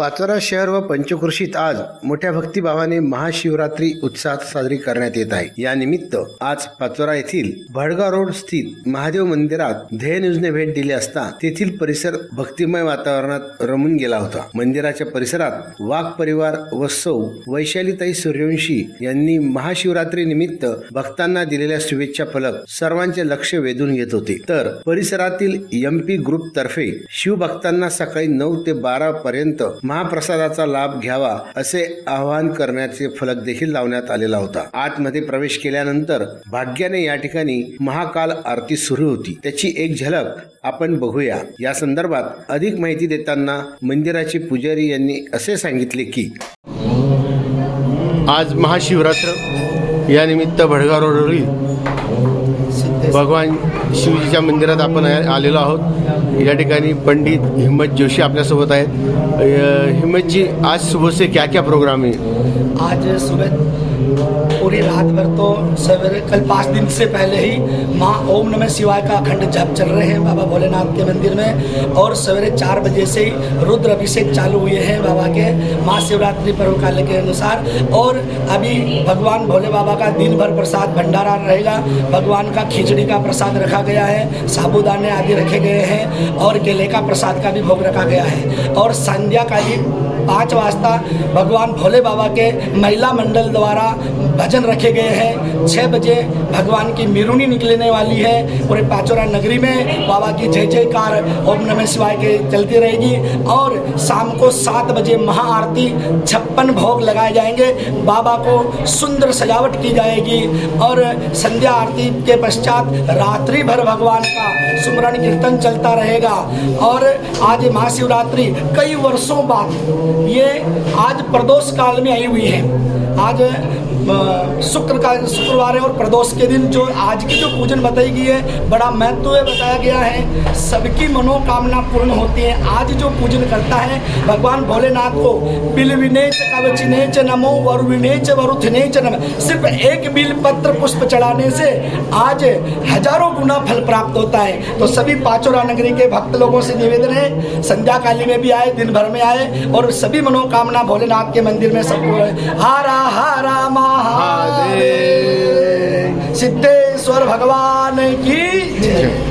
पाचोरा शहर व पंचकृषीत आज मोठ्या भक्तिभावाने महाशिवरात्री उत्साहात साजरी करण्यात येत आहे. या निमित्त आज पाचोरा येथील भडगाव रोड स्थित महादेव मंदिरात ध्येय न्यूजने भेट दिली असता तेथील परिसर भक्तिमय वातावरणात रमून गेला होता. मंदिराच्या परिसरात वाघ परिवार व सौ वैशालीताई सूर्यवंशी यांनी महाशिवरात्री निमित्त भक्तांना दिलेल्या शुभेच्छा फलक सर्वांचे लक्ष वेधून घेत होते. तर परिसरातील एम पी ग्रुप तर्फे शिवभक्तांना सकाळी नऊ ते बारा पर्यंत महाप्रसादाचा लाभ घ्यावा असे आवाहन करण्याचे फलक देखील लावण्यात आलेला होता. आतमध्ये प्रवेश केल्यानंतर भाग्याने या ठिकाणी महाकाल आरती सुरू होती. त्याची एक झलक आपण बघूया. या संदर्भात अधिक माहिती देताना मंदिराचे पुजारी यांनी असे सांगितले की आज महाशिवरात्र. या निमित्त भडगाव रोडवरील भगवान शिवजीच्या मंदिरात आपण आलेलो आहोत. या ठिकाणी पंडित हिम्मत जोशी है हिम्मत जी आज सुबह से क्या क्या प्रोग्राम है आज सुबह पूरी रात भर तो सवेरे, कल पाँच दिन से पहले ही माँ ओम नमः शिवाय का अखंड जप चल रहे हैं बाबा भोलेनाथ के मंदिर में और सवेरे चार बजे से ही रुद्र अभिषेक चालू हुए हैं बाबा के महाशिवरात्रि पर्व काल के अनुसार। और अभी भगवान भोले बाबा का दिन भर प्रसाद भंडारा रहेगा। भगवान का खिचड़ी का प्रसाद रखा गया है, साबूदाने आदि रखे गए हैं और केले का प्रसाद का भी भोग रखा गया है। और संध्या का भी पाँच वाजता भगवान भोले बाबा के महिला मंडल द्वारा भजन रखे गए हैं। छः बजे भगवान की मिरुनी निकलने वाली है। पूरे पाचोरा नगरी में बाबा की जय जयकार ओम नमः शिवाय के चलती रहेगी और शाम को सात बजे महाआरती छप्पन भोग लगाए जाएँगे। बाबा को सुंदर सजावट की जाएगी और संध्या आरती के पश्चात रात्रि भर भगवान का सुमरण कीर्तन चलता रहेगा। और आज महाशिवरात्रि कई वर्षों बाद ये आज प्रदोष काल में आई हुई है। आज शुक्र का, शुक्रवार है और प्रदोष के दिन जो आज की जो पूजन बताई गई है, बड़ा महत्व है, बताया गया है। सबकी मनोकामना पूर्ण होती है। आज जो पूजन करता है, भगवान भोलेनाथ को, बिल विनेच कवचिनेच नमो वरु वरुविनेच वरुथनेच नम। सिर्फ़ एक बिल पत्र पुष्प चढ़ाने से आज हज़ारों गुना फल प्राप्त होता है। तो सभी पाचोरा नगरी के भक्त लोगों से निवेदन है संध्या काली में भी आए, दिन भर में आए और सभी मनोकामना भोलेनाथ के मंदिर में सबको हरा हरा महादेव। सिद्धेश्वर भगवान की जय।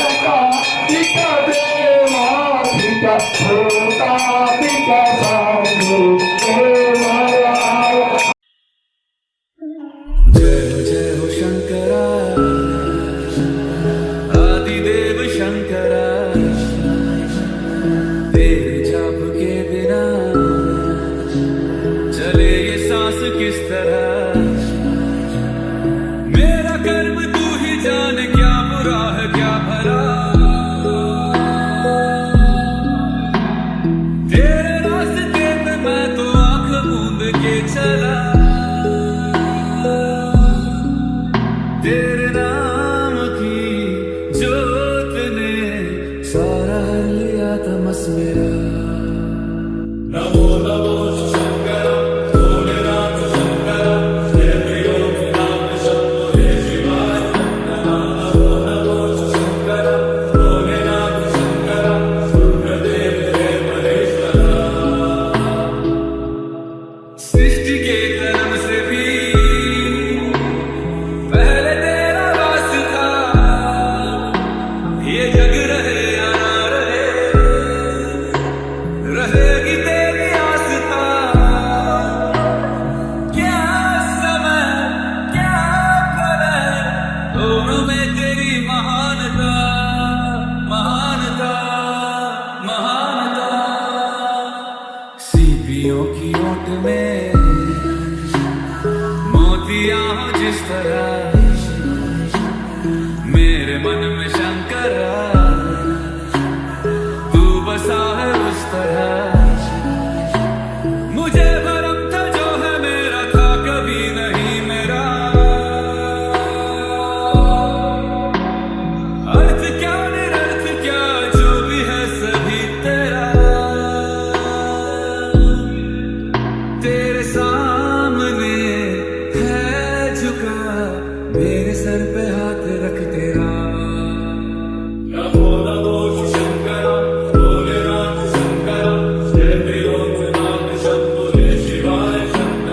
शंकरा। आदिदेव शंकरा। तेरे बिना चले ये सांस किस तरह? te estará. सर पे हाथ रख तेरा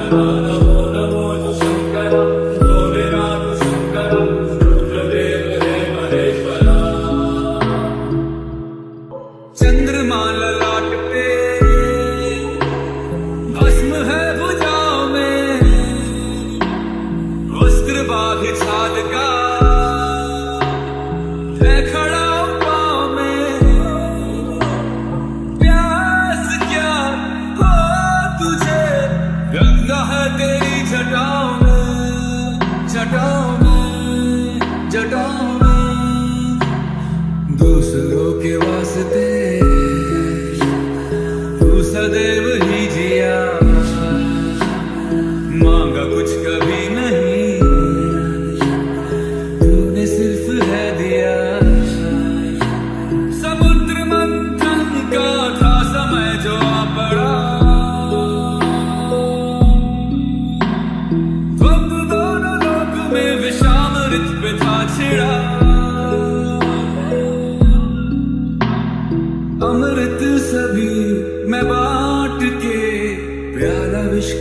I don't know.